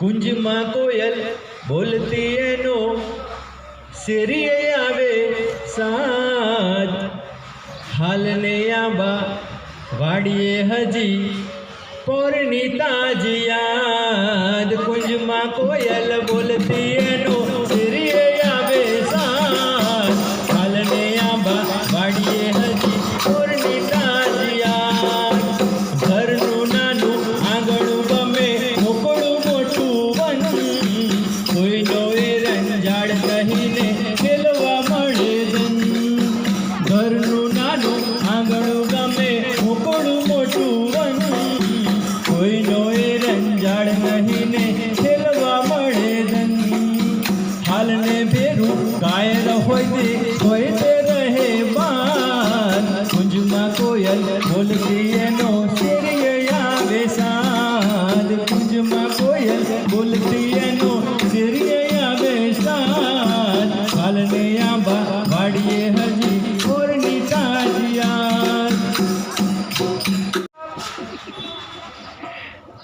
કુંજમાં કોયલ બોલતી એનો શેરીએ આવે સાજ. હાલને આંબા વાડીએ હજી પોરની તાજી યાદ. કુંજમાં કોયલ બોલતી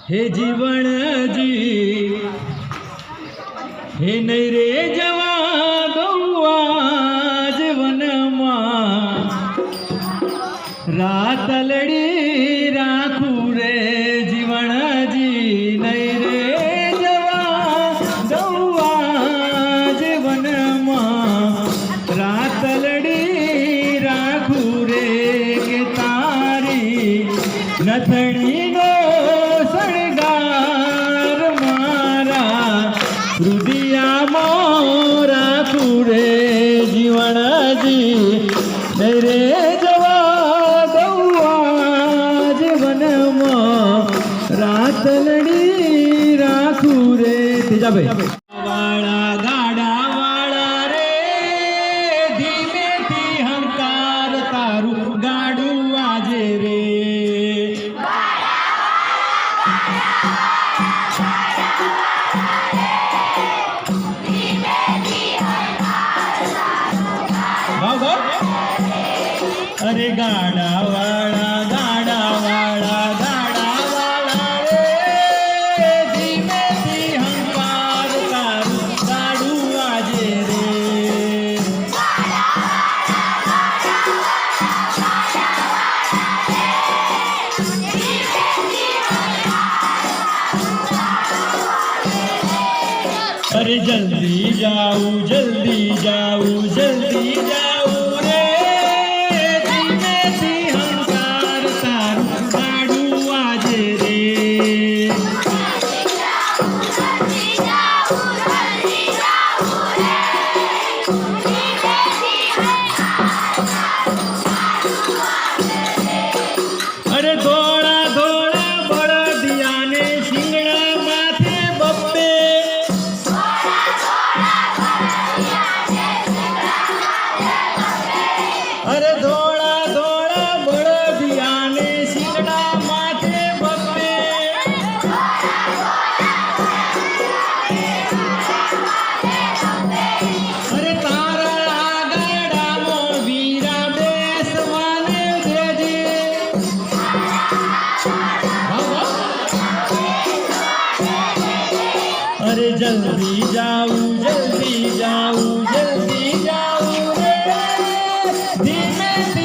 હે જીવણજી હે નહીં રે જવા ગૌવા જીવનમાં. રાત લડી નથણીનો શણગાર મારા રુદિયા મોરા રે જીવણજી. રે જવા ગૌવા જીવનમાં રાત લડી રાખું રે તેજાભાઈ. अरे गाडावाळा गाडावाळा गाडावाळा रे. धीमे ती हंकार काढू काढू आजे रे. अरे जल्दी जाऊ जल्दी now. અરે ધોળા ધોળા બળદિયાને શિંગડા માથે બબ્બે અરે તારા ગાડામાં વીરા બેસવાને દેજે અરે જલ્દી જાઉં Dime, dime.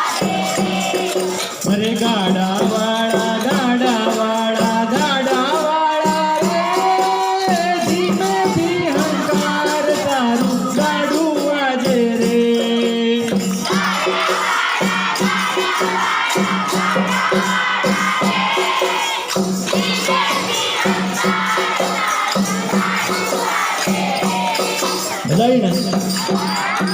Medallion.